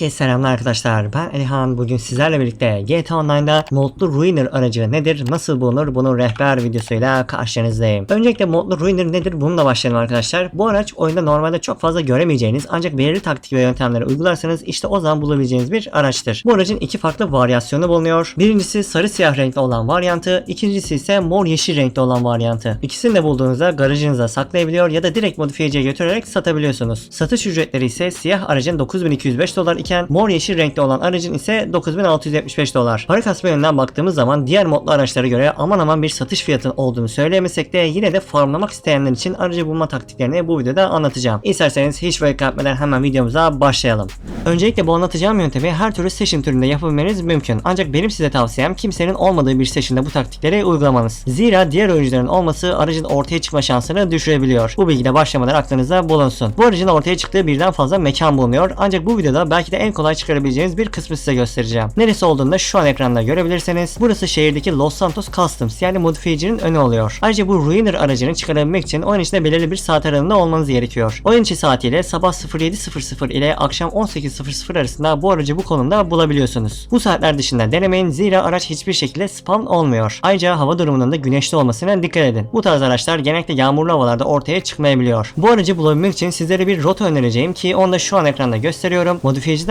Herkese selamlar arkadaşlar. Ben Elihan. Bugün sizlerle birlikte GTA Online'da modlu Ruiner aracı nedir, nasıl bulunur bunun rehber videosuyla karşınızdayım. Öncelikle modlu Ruiner nedir bununla başlayalım arkadaşlar. Bu araç oyunda normalde çok fazla göremeyeceğiniz ancak belirli taktik ve yöntemleri uygularsanız işte o zaman bulabileceğiniz bir araçtır. Bu aracın iki farklı varyasyonu bulunuyor. Birincisi sarı siyah renkli olan varyantı, ikincisi ise mor yeşil renkli olan varyantı. İkisini de bulduğunuzda garajınıza saklayabiliyor ya da direkt modifiyeciye götürerek satabiliyorsunuz. Satış ücretleri ise siyah aracın 9205 dolar iken mor yeşil renkli olan aracın ise 9675 dolar. Para kasma yönünden baktığımız zaman diğer modlu araçlara göre aman aman bir satış fiyatının olduğunu söyleyemesek de yine de farmlamak isteyenler için aracı bulma taktiklerini bu videoda anlatacağım. İsterseniz hiç vakit kaybetmeden hemen videomuza başlayalım. Öncelikle bu anlatacağım yöntemi her türlü session türünde yapabilmeniz mümkün. Ancak benim size tavsiyem kimsenin olmadığı bir session'da bu taktikleri uygulamanız. Zira diğer oyuncuların olması aracın ortaya çıkma şansını düşürebiliyor. Bu bilgi de başlamadan aklınızda bulunsun. Bu aracın ortaya çıktığı birden fazla mekan bulunuyor. Ancak bu videoda belki de en kolay çıkarabileceğiniz bir kısmı size göstereceğim. Neresi olduğunu da şu an ekranda görebilirsiniz. Burası şehirdeki Los Santos Customs yani modifiyecinin önü oluyor. Ayrıca bu Ruiner aracını çıkarabilmek için oyun içinde belirli bir saat aralığında olmanız gerekiyor. Oyun içi saatiyle sabah 07.00 ile akşam 18.00 arasında bu aracı bu konumda bulabiliyorsunuz. Bu saatler dışında denemeyin zira araç hiçbir şekilde spawn olmuyor. Ayrıca hava durumunun da güneşli olmasına dikkat edin. Bu tarz araçlar genellikle yağmurlu havalarda ortaya çıkmayabiliyor. Bu aracı bulabilmek için sizlere bir rota önereceğim ki onu da şu an ekranda gösteriyorum.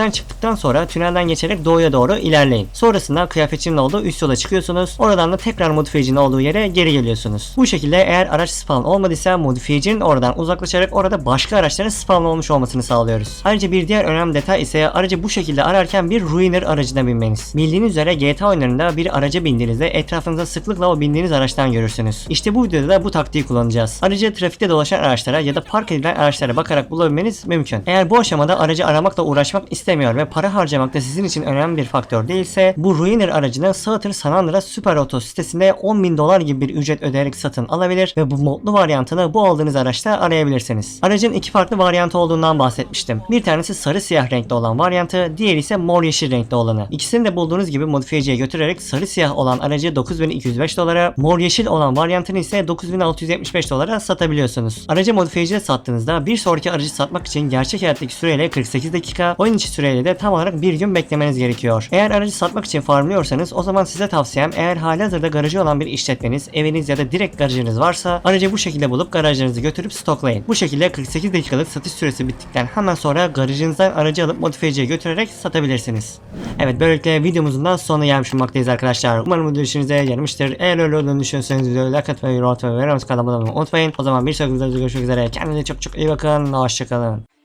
Modifiyeciden çıktıktan sonra tünelden geçerek doğuya doğru ilerleyin. Sonrasında kıyafetçinin olduğu üst yola çıkıyorsunuz. Oradan da tekrar modifiyecinin olduğu yere geri geliyorsunuz. Bu şekilde eğer araç spawn olmadıysa modifiyecinin oradan uzaklaşarak orada başka araçların spawn olmuş olmasını sağlıyoruz. Ayrıca bir diğer önemli detay ise aracı bu şekilde ararken bir Ruiner aracına binmeniz. Bildiğiniz üzere GTA oyunlarında bir araca bindiğinizde etrafınıza sıklıkla o bindiğiniz araçtan görürsünüz. İşte bu videoda da bu taktiği kullanacağız. Aracı trafikte dolaşan araçlara ya da park edilen araçlara bakarak bulabilmeniz mümkün. Eğer bu aşamada aracı aramakla uğraşmak istemiyor ve para harcamak da sizin için önemli bir faktör değilse bu Ruiner aracını Southern San Andreas Super Auto sitesinde 10.000 dolar gibi bir ücret ödeyerek satın alabilir ve bu modlu varyantını bu aldığınız araçta arayabilirsiniz. Aracın iki farklı varyantı olduğundan bahsetmiştim. Bir tanesi sarı siyah renkli olan varyantı, diğeri ise mor yeşil renkli olanı. İkisini de bulduğunuz gibi modifiyeciye götürerek sarı siyah olan aracı 9205 dolara, mor yeşil olan varyantını ise 9675 dolara satabiliyorsunuz. Aracı modifiyeciye sattığınızda bir sonraki aracı satmak için gerçek hayattaki süreyle 48 dakika, oyun içi süreyle de tam olarak bir gün beklemeniz gerekiyor. Eğer aracı satmak için farmlıyorsanız o zaman size tavsiyem eğer halihazırda garajı olan bir işletmeniz, eviniz ya da direkt garajınız varsa aracı bu şekilde bulup garajlarınızı götürüp stoklayın. Bu şekilde 48 dakikalık satış süresi bittikten hemen sonra garajınızdan aracı alıp modifiyeciye götürerek satabilirsiniz. Evet böylelikle videomuzun da sonuna gelmiş olmaktayız arkadaşlar. Umarım video işinize yaramıştır. Eğer öyle olduğunu düşünüyorsanız videoyu like atmayı, yorum atmayı ve kanalıma abone olmayı unutmayın. O zaman bir sonraki videoda görüşmek üzere. Kendinize çok çok iyi bakın. Hoşçakalın.